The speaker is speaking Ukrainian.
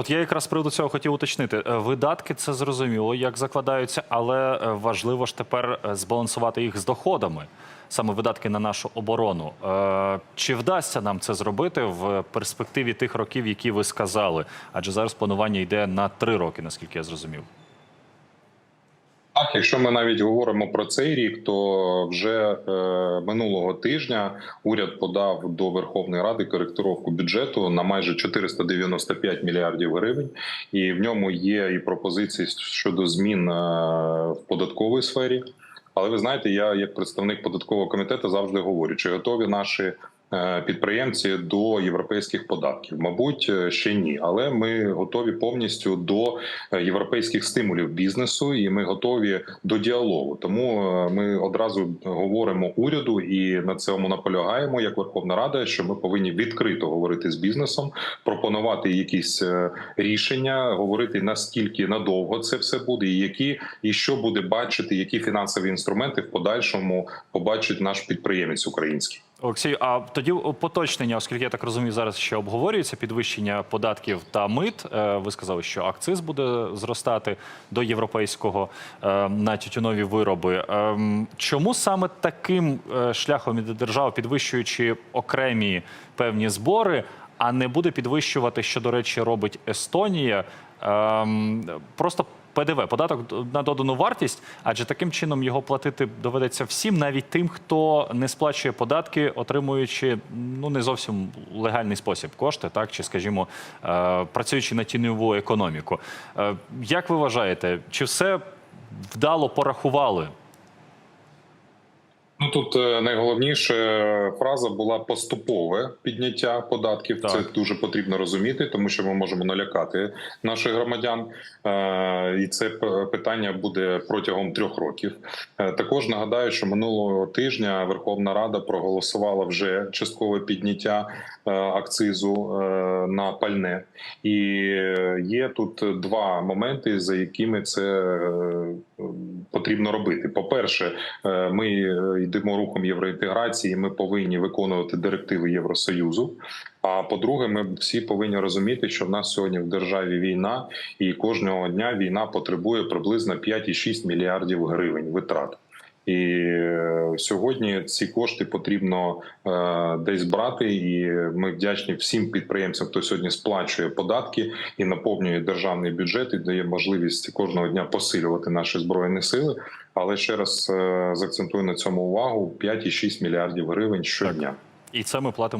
От я якраз з приводу цього хотів уточнити. Е, Видатки це зрозуміло, як закладаються, але е, важливо ж тепер е, збалансувати їх з доходами, саме видатки на нашу оборону. Чи вдасться нам це зробити в перспективі тих років, які ви сказали? Адже зараз планування йде на три роки, наскільки я зрозумів. Так, якщо ми навіть говоримо про цей рік, то вже е, минулого тижня уряд подав до Верховної Ради коректировку бюджету на майже 495 мільярдів гривень, і в ньому є і пропозиції щодо змін е, в податковій сфері. Але ви знаєте, я як представник податкового комітету завжди говорю, чи готові наші підприємці до європейських податків. Мабуть, е, ще ні, але ми готові повністю до е, європейських стимулів бізнесу, і ми готові до діалогу. Тому е, ми одразу говоримо уряду і на цьому наполягаємо як Верховна Рада, що ми повинні відкрито говорити з бізнесом, пропонувати якісь е, рішення, говорити наскільки надовго це все буде, і які і що буде бачити, які фінансові інструменти в подальшому побачить наш підприємець український. Олексій, а тоді поточнення, оскільки я так розумію, зараз ще обговорюється підвищення податків та мит. Е, Ви сказали, що акциз буде зростати до європейського е, на тютюнові вироби. Ем, Чому саме таким е, шляхом іде держава, підвищуючи окремі певні збори, а не буде підвищувати, що до речі робить Естонія? Ем, Просто ПДВ, податок на додану вартість, адже таким чином його платити доведеться всім, навіть тим, хто не сплачує податки, отримуючи ну не зовсім легальний спосіб кошти, так чи скажімо, е, працюючи на тіньову економіку. Е, Як ви вважаєте, чи все вдало порахували? Тут е, найголовніше фраза була поступове підняття податків. Так. Це дуже потрібно розуміти, тому що ми можемо налякати наших громадян, Е, і це питання буде протягом трьох років. Е, Також нагадаю, що минулого тижня Верховна Рада проголосувала вже часткове підняття е, акцизу е, на пальне, і е, є тут два моменти, за якими це е, потрібно робити. По перше, Е, Ми е, йдемо рухом євроінтеграції. Ми повинні виконувати директиви Євросоюзу. А по-друге, ми всі повинні розуміти, що в нас сьогодні в державі війна, і кожного дня війна потребує приблизно 5,6 мільярдів гривень витрат. І е, сьогодні ці кошти потрібно е, десь брати, і ми вдячні всім підприємцям, хто сьогодні сплачує податки і наповнює державний бюджет і дає можливість кожного дня посилювати наші збройні сили. Але ще раз закцентую заакцентую на цьому увагу: 5,6 мільярдів гривень щодня. І це ми платимо.